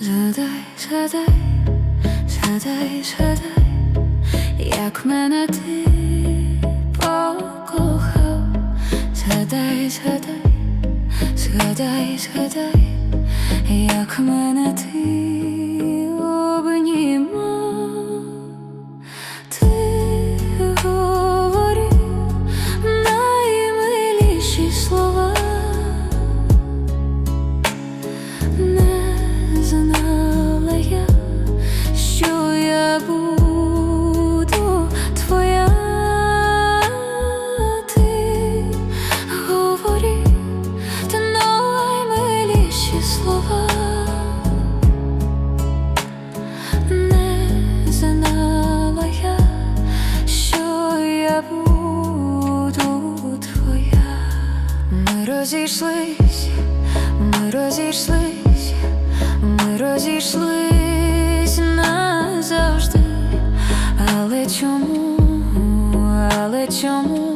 Згадай, згадай, згадай, згадай, як мене ти покохав, згадай, згадай, згадай, згадай, як мене ти слова, не знала я, що я буду твоя. Ми розійшлись, ми розійшлись, ми розійшлись назавжди. Але чому, але чому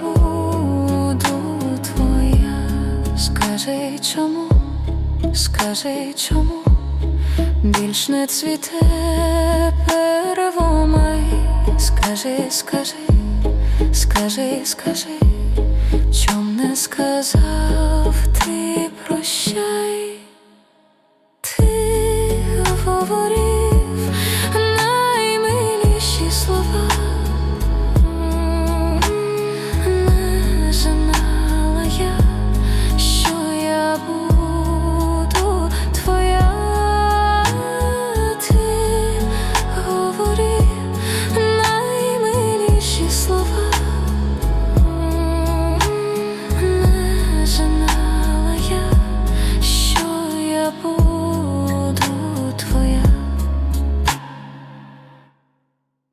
буду твоя. Скажи чому, скажи чому. Більш не цвіте первомай Скажи, скажи, скажи, скажи, чом не сказав ти прощай